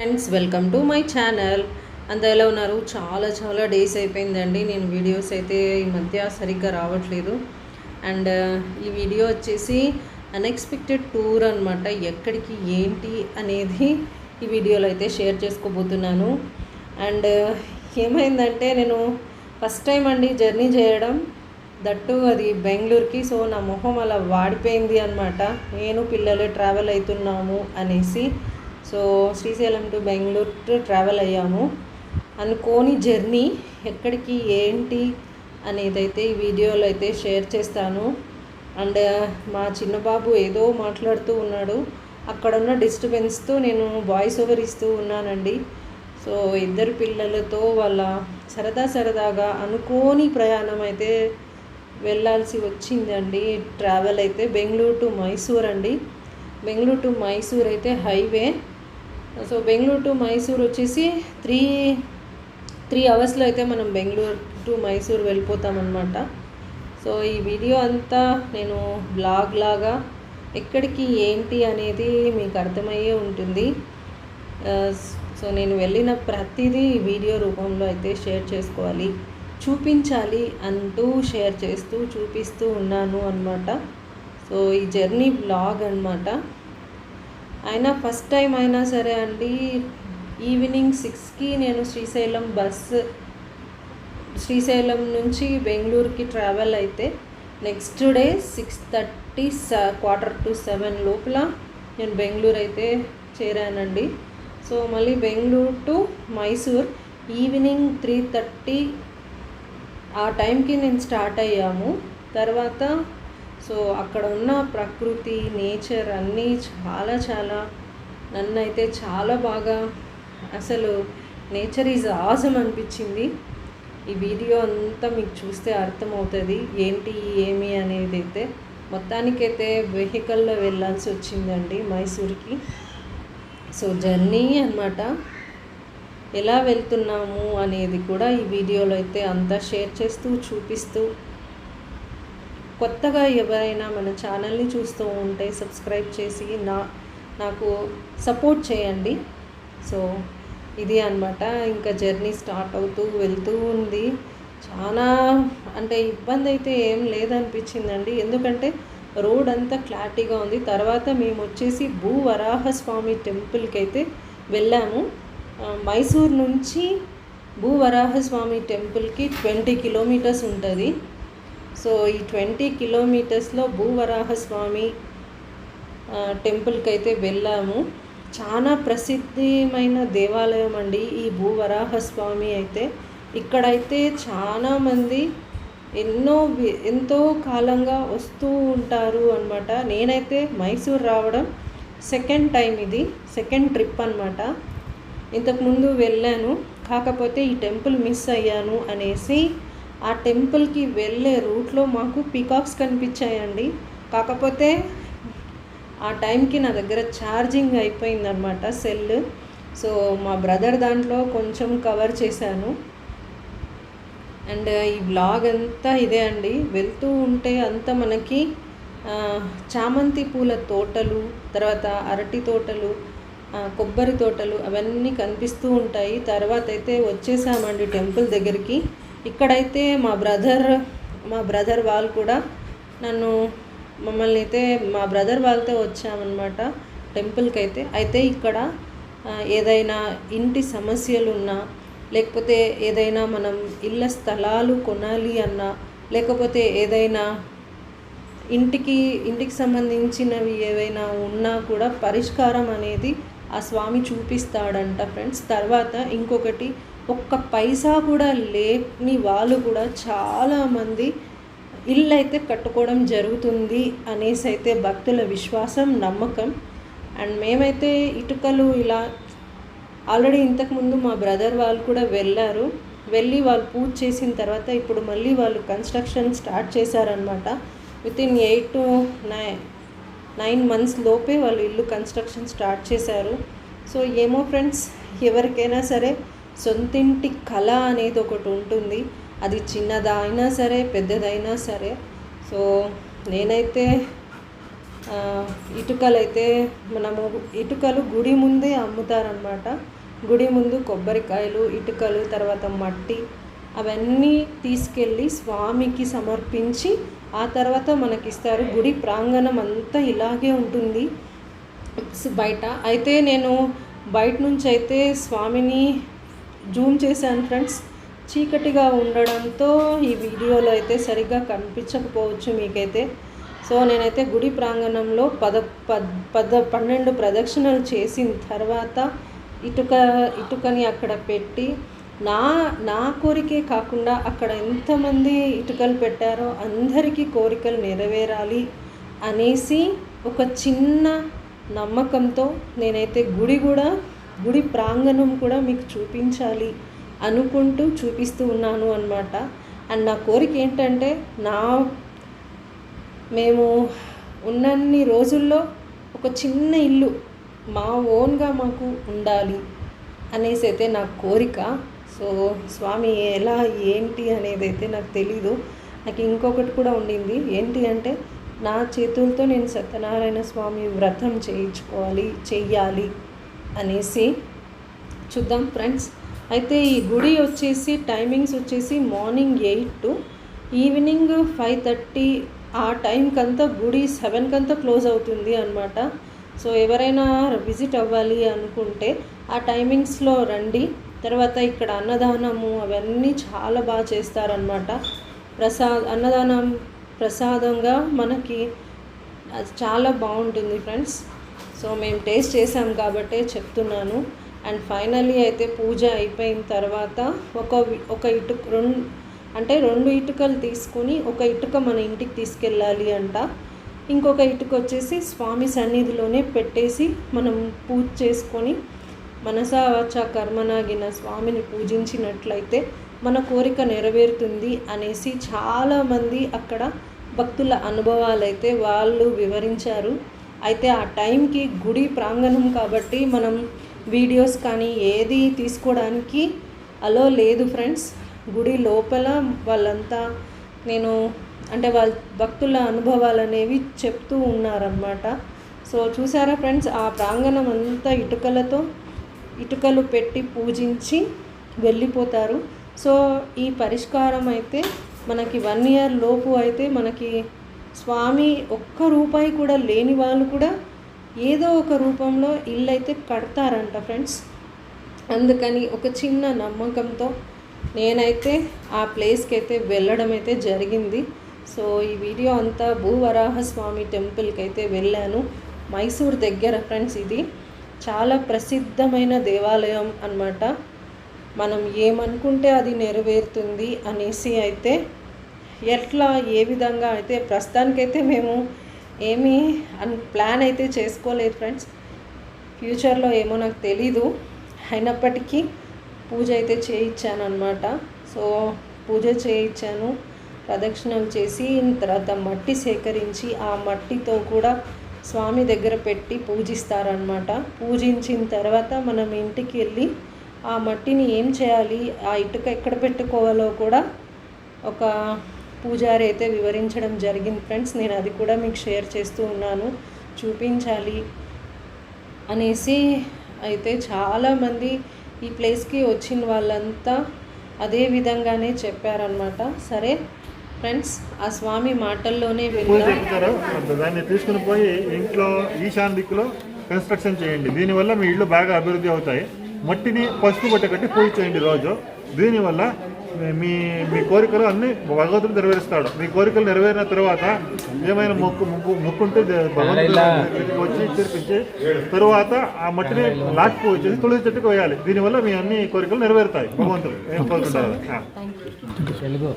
Friends welcome to my channel అంత ఎలా ఉన్నారు. చాలా చాలా డేస్ అయిపోయిందండి. నేను వీడియోస్ అయితే ఈ మధ్య సరిగ్గా రావట్లేదు. అండ్ ఈ వీడియో వచ్చేసి అన్ఎక్స్పెక్టెడ్ టూర్ అనమాట ఎక్కడికి ఏంటి అనేది ఈ వీడియోలో అయితే షేర్ చేసుకోబోతున్నాను. అండ్ ఏమైందంటే నేను ఫస్ట్ టైం అండి జర్నీ చేయడం. దట్టు అది బెంగళూరుకి. సో నా మొహం అలా వాడిపోయింది అనమాట నేను పిల్లలు ట్రావెల్ అవుతున్నాము అనేసి. So Srisailam to Bengaluru travel అయ్యాము. అనుకోని జర్నీ ఎక్కడికి ఏంటి అనేది అయితే ఈ వీడియోలో అయితే షేర్ చేస్తాను. అండ్ మా చిన్న బాబు ఏదో మాట్లాడుతూ ఉన్నాడు. అక్కడ ఉన్న డిస్టర్బెన్స్తో నేను వాయిస్ ఓవర్ ఇస్తూ ఉన్నానండి. సో ఇద్దరు పిల్లలతో వాళ్ళ సరదా సరదాగా అనుకోని ప్రయాణం అయితే వెళ్ళాల్సి వచ్చిందండి. ట్రావెల్ అయితే బెంగళూరు టు మైసూర్ అండి బెంగళూరు టు మైసూర్ అయితే highway so Bengaluru to Mysore వచ్చేసి త్రీ త్రీ అవర్స్లో అయితే మనం బెంగళూరు టు మైసూర్ వెళ్ళిపోతామన్నమాట. సో ఈ వీడియో అంతా నేను బ్లాగ్ లాగా ఎక్కడికి ఏంటి అనేది మీకు అర్థమయ్యే ఉంటుంది. సో నేను వెళ్ళిన ప్రతిదీ వీడియో రూపంలో అయితే షేర్ చేసుకోవాలి. చూపించాలి అంటూ షేర్ చేస్తూ చూపిస్తూ ఉన్నాను అనమాట సో ఈ జర్నీ బ్లాగ్ అనమాట అయినా ఫస్ట్ టైం అయినా సరే అండి ఈవినింగ్ సిక్స్కి నేను శ్రీశైలం బస్ శ్రీశైలం నుంచి బెంగళూరుకి ట్రావెల్ అయితే నెక్స్ట్ డే సిక్స్ థర్టీ స క్వార్టర్ టు సెవెన్ లోపల నేను బెంగళూరు అయితే చేరానండి. సో మళ్ళీ Bengaluru to Mysore evening three thirty ఆ టైంకి నేను స్టార్ట్ అయ్యాము. తర్వాత సో అక్కడ ఉన్న ప్రకృతి నేచర్ అన్నీ చాలా చాలా నన్ను అయితే చాలా బాగా అసలు నేచర్ ఈజ్ ఆజం అనిపించింది. ఈ వీడియో అంతా మీకు చూస్తే అర్థమవుతుంది ఏంటి ఏమి అనేది అయితే మొత్తానికైతే వెహికల్లో వెళ్ళాల్సి వచ్చిందండి మైసూర్కి. సో జర్నీ అన్నమాట. ఎలా వెళ్తున్నాము అనేది కూడా ఈ వీడియోలో అయితే అంతా షేర్ చేస్తూ చూపిస్తూ కొత్తగా ఎవరైనా మన ఛానల్ని చూస్తూ ఉంటే సబ్స్క్రైబ్ చేసి నా నాకు సపోర్ట్ చేయండి. సో ఇది అన్నమాట. ఇంకా జర్నీ స్టార్ట్ అవుతూ వెళ్తూ ఉంది. చాలా అంటే ఇబ్బంది అయితే ఏం లేదనిపించిందండి. ఎందుకంటే రోడ్ అంతా క్లారిటీగా ఉంది. తర్వాత మేము వచ్చేసి భూవరాహస్వామి టెంపుల్కి అయితే వెళ్ళాము మైసూర్ నుంచి భూవరాహస్వామి టెంపుల్కి ట్వంటీ కిలోమీటర్స్ ఉంటుంది. సో ఈ ట్వంటీ కిలోమీటర్స్లో భూవరాహస్వామి టెంపుల్కి అయితే వెళ్ళాము. చాలా ప్రసిద్ధమైన దేవాలయం అండి ఈ భూవరాహస్వామి అయితే. ఇక్కడైతే చాలామంది ఎన్నో ఎంతో కాలంగా వస్తూ ఉంటారు అనమాట నేనైతే మైసూర్ రావడం సెకండ్ టైం ఇది సెకండ్ ట్రిప్ అనమాట ఇంతకుముందు వెళ్ళాను కాకపోతే ఈ టెంపుల్ మిస్ అయ్యాను అనేసి ఆ టెంపుల్కి వెళ్ళే రూట్లో మాకు పీకాక్స్ కనిపించాయండి. కాకపోతే ఆ టైంకి నా దగ్గర ఛార్జింగ్ అయిపోయిందనమాట సెల్ సో మా బ్రదర్ దాంట్లో కొంచెం కవర్ చేశాను. అండ్ ఈ బ్లాగ్ అంతా ఇదే అండి. వెళ్తూ ఉంటే అంతా మనకి చామంతి పూల తోటలు తర్వాత అరటి తోటలు కొబ్బరి తోటలు అవన్నీ కనిపిస్తూ ఉంటాయి. తర్వాత అయితే వచ్చేసామండి టెంపుల్ దగ్గరికి. ఇక్కడైతే మా బ్రదర్ మా బ్రదర్ వాళ్ళు కూడా నన్ను మమ్మల్ని అయితే మా బ్రదర్ వాళ్ళతో వచ్చామన్నమాట టెంపుల్కి అయితే అయితే ఇక్కడ ఏదైనా ఇంటి సమస్యలు ఉన్నా లేకపోతే ఏదైనా మనం ఇళ్ళ స్థలాలు కొనాలి అన్నా లేకపోతే ఏదైనా ఇంటికి ఇంటికి సంబంధించినవి ఏవైనా ఉన్నా కూడా పరిష్కారం అనేది ఆ స్వామి చూపిస్తాడంట ఫ్రెండ్స్. తర్వాత ఇంకొకటి ఒక్క పైసా కూడా లేని వాళ్ళు కూడా చాలామంది ఇల్లు అయితే కట్టుకోవడం జరుగుతుంది అనేసి అయితే భక్తుల విశ్వాసం నమ్మకం. అండ్ మేమైతే ఇటుకలు ఇలా ఆల్రెడీ ఇంతకుముందు మా బ్రదర్ వాళ్ళు కూడా వెళ్ళారు. వెళ్ళి వాళ్ళు పూజ చేసిన తర్వాత ఇప్పుడు మళ్ళీ వాళ్ళు కన్స్ట్రక్షన్ స్టార్ట్ చేశారనమాట within eight to nine nine months లోపే వాళ్ళు ఇల్లు కన్స్ట్రక్షన్ స్టార్ట్ చేశారు. సో ఏమో ఫ్రెండ్స్ ఎవరికైనా సరే సొంతింటి కళ అనేది ఒకటి ఉంటుంది. అది చిన్నదైనా సరే పెద్దదైనా సరే. సో నేనైతే ఇటుకలైతే ఇటుకలు అయితే మనము ఇటుకలు గుడి ముందే అమ్ముతారనమాట. గుడి ముందు కొబ్బరికాయలు ఇటుకలు తర్వాత మట్టి అవన్నీ తీసుకెళ్ళి స్వామికి సమర్పించి ఆ తర్వాత మనకిస్తారు. గుడి ప్రాంగణం అంతా ఇలాగే ఉంటుంది. బయట. అయితే నేను బయట నుంచి అయితే స్వామిని జూమ్ చేశాను ఫ్రెండ్స్. చీకటిగా ఉండడంతో ఈ వీడియోలో అయితే సరిగ్గా కనిపించకపోవచ్చు మీకైతే. సో నేనైతే గుడి ప్రాంగణంలో పద పద్ పద పన్నెండు ప్రదక్షిణలు చేసిన తర్వాత ఇటుక ఇటుకని అక్కడ పెట్టి నా నా కోరికే కాకుండా అక్కడ ఎంతమంది ఇటుకలు పెట్టారో అందరికీ కోరికలు నెరవేరాలి అనేసి ఒక చిన్న నమ్మకంతో నేనైతే గుడి కూడా గుడి ప్రాంగణం కూడా మీకు చూపించాలి అనుకుంటూ చూపిస్తూ ఉన్నాను అనమాట అండ్ నా కోరిక ఏంటంటే నా మేము ఉన్నన్ని రోజుల్లో ఒక చిన్న ఇల్లు మా ఓన్గా మాకు ఉండాలి అనేసి అయితే నా కోరిక. సో స్వామి ఎలా ఏంటి అనేది అయితే నాకు తెలీదు. నాకు ఇంకొకటి కూడా ఉండింది. ఏంటి అంటే నా చేతులతో నేను సత్యనారాయణ స్వామి వ్రతం చేయించుకోవాలి చెయ్యాలి. అనేసి చూద్దాం ఫ్రెండ్స్. అయితే ఈ గుడి వచ్చేసి టైమింగ్స్ వచ్చేసి morning eight to evening five thirty. ఆ టైంకంతా గుడి సెవెన్కంతా క్లోజ్ అవుతుంది అనమాట సో ఎవరైనా విజిట్ అవ్వాలి అనుకుంటే ఆ టైమింగ్స్లో రండి. తర్వాత ఇక్కడ అన్నదానము అవన్నీ చాలా బాగా చేస్తారనమాట ప్రసాద్ అన్నదానం ప్రసాదంగా మనకి అది చాలా బాగుంటుంది ఫ్రెండ్స్. సో మేము టేస్ట్ చేసాం కాబట్టే చెప్తున్నాను. అండ్ ఫైనల్లీ అయితే పూజ అయిపోయిన తర్వాత ఒక ఒక ఇటుక రెండు అంటే రెండు ఇటుకలు తీసుకొని ఒక ఇటుక మన ఇంటికి తీసుకెళ్ళాలి అంట. ఇంకొక ఇటుక వచ్చేసి స్వామి సన్నిధిలోనే పెట్టేసి మనం పూజ చేసుకొని మనసా కర్మనాగిన స్వామిని పూజించినట్లయితే మన కోరిక నెరవేరుతుంది అనేసి చాలామంది అక్కడ భక్తుల అనుభవాలు అయితే వాళ్ళు వివరించారు. అయితే ఆ టైంకి గుడి ప్రాంగణం కాబట్టి మనం వీడియోస్ కానీ ఏది తీసుకోవడానికి అలో లేదు ఫ్రెండ్స్. గుడి లోపల వాళ్ళంతా నేను అంటే వాళ్ళ భక్తుల అనుభవాలు అనేవి చెప్తూ ఉన్నారనమాట సో చూసారా ఫ్రెండ్స్ ఆ ప్రాంగణం అంతా ఇటుకలతో ఇటుకలు పెట్టి పూజించి వెళ్ళిపోతారు. సో ఈ పరిష్కారం అయితే మనకి వన్ ఇయర్ లోపు అయితే మనకి స్వామి ఒక్క రూపాయి కూడా లేని వాళ్ళు కూడా ఏదో ఒక రూపంలో ఇల్లు అయితే కడతారంట ఫ్రెండ్స్. అందుకని ఒక చిన్న నమ్మకంతో నేనైతే ఆ ప్లేస్కి అయితే వెళ్ళడం అయితే జరిగింది. సో ఈ వీడియో అంతా భూవరాహ స్వామి టెంపుల్కి అయితే వెళ్ళాను. మైసూర్ దగ్గర ఫ్రెండ్స్ ఇది. చాలా ప్రసిద్ధమైన దేవాలయం అన్నమాట. మనం ఏమనుకుంటే అది నెరవేరుతుంది అనేసి అయితే ఎట్లా ఏ విధంగా అయితే ప్రస్తుతానికైతే మేము ఏమీ అన్ ప్లాన్ అయితే చేసుకోలేదు ఫ్రెండ్స్. ఫ్యూచర్లో ఏమో నాకు తెలీదు. అయినప్పటికీ పూజ అయితే చేయించాను అనమాట సో పూజ చేయించాను. ప్రదక్షిణలు చేసి తర్వాత మట్టి సేకరించి ఆ మట్టితో కూడా స్వామి దగ్గర పెట్టి పూజిస్తారనమాట పూజించిన తర్వాత మనం ఇంటికి వెళ్ళి ఆ మట్టిని ఏం చేయాలి? ఆ ఇటుక ఎక్కడ పెట్టుకోవాలో కూడా ఒక పూజారి అయితే వివరించడం జరిగింది. ఫ్రెండ్స్ నేను అది కూడా మీకు షేర్ చేస్తూ ఉన్నాను. చూపించాలి అనేసి అయితే చాలామంది ఈ ప్లేస్కి వచ్చిన వాళ్ళంతా అదే విధంగానే చెప్పారనమాట సరే ఫ్రెండ్స్ ఆ స్వామి మాటల్లోనే పూజ దాన్ని తీసుకుని పోయి ఇంట్లో ఈశాన్ దిక్కులో కన్స్ట్రక్షన్ చేయండి. దీనివల్ల మీ ఇళ్ళు బాగా అభివృద్ధి అవుతాయి. మట్టిని పసుపు బట్ట కట్టి పూజ చేయండి రోజు. దీనివల్ల మీ మీ కోరికలు అన్ని భగవంతుడు నెరవేరుస్తాడు. మీ కోరికలు నెరవేరిన తర్వాత ఏమైనా మొక్కు మొక్కు మొక్కుంటే భగవంతుడు దగ్గరికి వచ్చి తెరిపించి తరువాత ఆ మట్టిని లాక్కు వచ్చేసి తులసి చెట్టుకు వేయాలి. దీనివల్ల మీ అన్ని కోరికలు నెరవేరుతాయి. భగవంతుడు ఏం కోరుకుంటారు